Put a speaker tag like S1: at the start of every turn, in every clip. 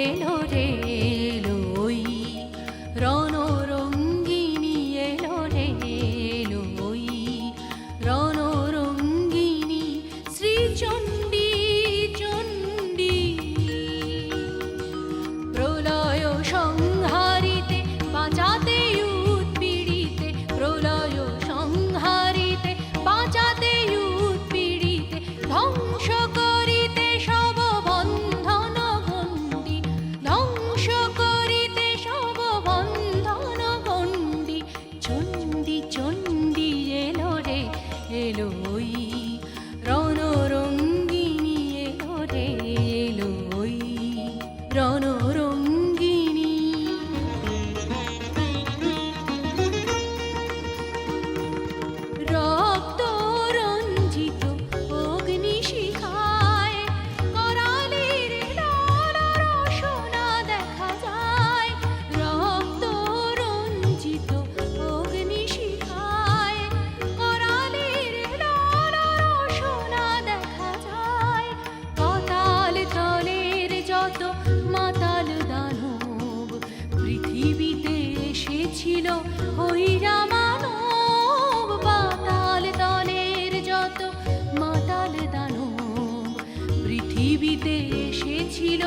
S1: এলো রে এলো রং ওই রণরঙ্গিনী ওরে এলো ওই। রণ ছিল ওই রামানব বাতাল তলের যত মাতাল দানব। পৃথিবীতে এসেছিল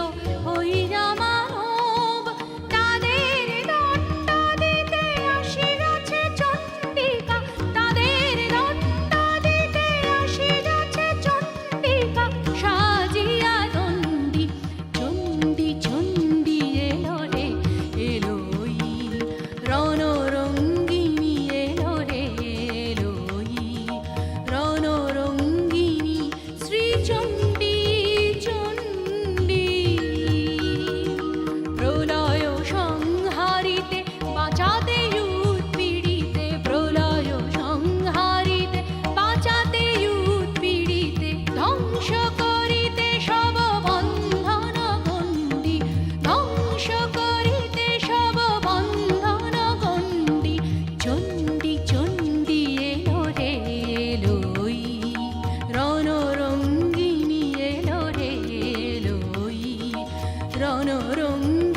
S1: 嗯。